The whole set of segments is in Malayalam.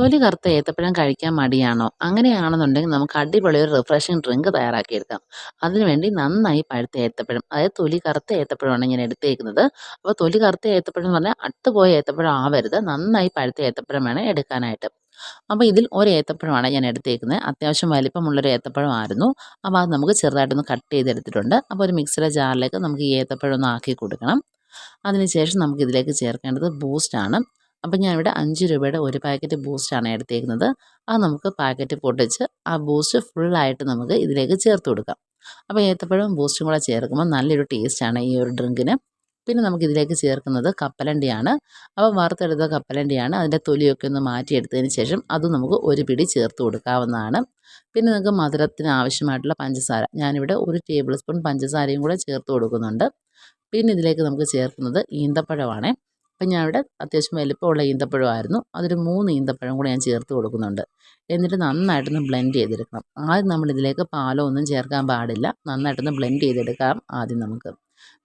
തൊലി കറുത്ത ഏത്തപ്പഴം കഴിക്കാൻ മടിയാണോ? അങ്ങനെയാണെന്നുണ്ടെങ്കിൽ നമുക്ക് അടിപൊളി ഒരു റിഫ്രഷിങ് ഡ്രിങ്ക് തയ്യാറാക്കിയെടുക്കാം. അതിനുവേണ്ടി നന്നായി പഴുത്ത ഏത്തപ്പഴം അതായത് തൊലി കറുത്ത ഏത്തപ്പഴമാണ് ഞാൻ എടുത്തേക്കുന്നത്. അപ്പോൾ തൊലി കറുത്ത ഏത്തപ്പഴം എന്ന് പറഞ്ഞാൽ അട്ടുപോയ ഏത്തപ്പഴം ആവരുത്. നന്നായി പഴുത്ത ഏത്തപ്പഴം വേണം എടുക്കാനായിട്ട്. അപ്പോൾ ഇതിൽ ഒരു ഏത്തപ്പഴമാണ് ഞാൻ എടുത്തേക്കുന്നത്. അത്യാവശ്യം വലിപ്പമുള്ളൊരു ഏത്തപ്പഴമായിരുന്നു. അപ്പോൾ അത് നമുക്ക് ചെറുതായിട്ടൊന്ന് കട്ട് ചെയ്തെടുത്തിട്ടുണ്ട്. അപ്പോൾ ഒരു മിക്സിയുടെ ജാറിലേക്ക് നമുക്ക് ഈ ഏത്തപ്പഴം ഒന്ന് ആക്കി കൊടുക്കണം. അതിനുശേഷം നമുക്ക് ഇതിലേക്ക് ചേർക്കേണ്ടത് ബൂസ്റ്റാണ് അപ്പം ഞാനിവിടെ അഞ്ച് രൂപയുടെ ഒരു പാക്കറ്റ് ബൂസ്റ്റാണ് എടുത്തേക്കുന്നത്. അത് നമുക്ക് പാക്കറ്റ് പൊട്ടിച്ച് ആ ബൂസ്റ്റ് ഫുള്ളായിട്ട് നമുക്ക് ഇതിലേക്ക് ചേർത്ത് കൊടുക്കാം. അപ്പോൾ ഏത്തപ്പഴവും ബൂസ്റ്റും കൂടെ ചേർക്കുമ്പോൾ നല്ലൊരു ടേസ്റ്റാണ് ഈ ഒരു ഡ്രിങ്കിന് പിന്നെ നമുക്ക് ഇതിലേക്ക് ചേർക്കുന്നത് കപ്പലണ്ടിയാണ്. അപ്പോൾ വറുത്തെടുത്ത കപ്പലണ്ടിയാണ്. അതിന്റെ തൊലിയൊക്കെ ഒന്ന് മാറ്റിയെടുത്തതിന് ശേഷം അതും നമുക്ക് ഒരു പിടി ചേർത്ത് കൊടുക്കാവുന്നതാണ്. പിന്നെ നിങ്ങൾക്ക് മധുരത്തിന് ആവശ്യമായിട്ടുള്ള പഞ്ചസാര. ഞാനിവിടെ ഒരു ടേബിൾ സ്പൂൺ പഞ്ചസാരയും കൂടെ ചേർത്ത് കൊടുക്കുന്നുണ്ട്. പിന്നെ ഇതിലേക്ക് നമുക്ക് ചേർക്കുന്നത് ഈന്തപ്പഴമാണ്. അപ്പം ഞാൻ ഇവിടെ അത്യാവശ്യം വലിപ്പമുള്ള ഈന്തപ്പഴമായിരുന്നു. അതൊരു മൂന്ന് ഈന്തപ്പഴം കൂടെ ഞാൻ ചേർത്ത് കൊടുക്കുന്നുണ്ട്. എന്നിട്ട് നന്നായിട്ടൊന്ന് ബ്ലെൻഡ് ചെയ്തെടുക്കണം. ആദ്യം നമ്മളിതിലേക്ക് പാലോ ഒന്നും ചേർക്കാൻ പാടില്ല. നന്നായിട്ടൊന്ന് ബ്ലെൻഡ് ചെയ്തെടുക്കാം ആദ്യം നമുക്ക്.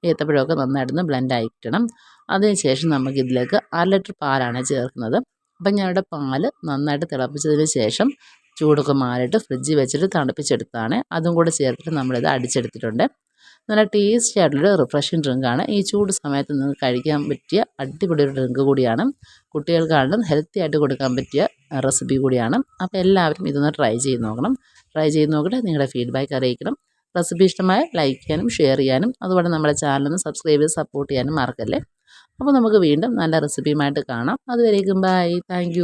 ഏത്തപ്പഴമൊക്കെ നന്നായിട്ടൊന്ന് ബ്ലെൻഡ് ആയി കിട്ടണം അതിനുശേഷം നമുക്ക് ഇതിലേക്ക് അര ലിറ്റർ പാലാണ് ചേർക്കുന്നത്. അപ്പം ഞാൻ ഇവിടെ പാൽ നന്നായിട്ട് തിളപ്പിച്ചതിന് ശേഷം ചൂടൊക്കെ മാറിയിട്ട് ഫ്രിഡ്ജിൽ വെച്ചിട്ട് തണുപ്പിച്ചെടുത്താണ് അതും കൂടെ ചേർത്തിട്ട് നമ്മളിത് അടിച്ചെടുത്തിട്ടുണ്ട്. നല്ല ടേസ്റ്റി ആയിട്ടുള്ളൊരു റിഫ്രഷിങ് ഡ്രിങ്കാണ് ഈ ചൂട് സമയത്ത് നിങ്ങൾക്ക് കഴിക്കാൻ പറ്റിയ അടിപൊളി ഒരു ഡ്രിങ്ക് കൂടിയാണ്. കുട്ടികൾക്കാണെങ്കിലും ഹെൽത്തി ആയിട്ട് കൊടുക്കാൻ പറ്റിയ റെസിപ്പി കൂടിയാണ്. അപ്പോൾ എല്ലാവരും ഇതൊന്ന് ട്രൈ ചെയ്ത് നോക്കണം. ട്രൈ ചെയ്ത് നോക്കിയിട്ട് നിങ്ങളുടെ ഫീഡ്ബാക്ക് അറിയിക്കണം. റെസിപ്പി ഇഷ്ടമായ ലൈക്ക് ചെയ്യാനും ഷെയർ ചെയ്യാനും അതുപോലെ നമ്മുടെ ചാനലൊന്ന് സബ്സ്ക്രൈബ് ചെയ്ത് സപ്പോർട്ട് ചെയ്യാനും മറക്കല്ലേ? അപ്പോൾ നമുക്ക് വീണ്ടും നല്ല റെസിപ്പിയുമായിട്ട് കാണാം. അതുവരേക്കും ബൈ താങ്ക്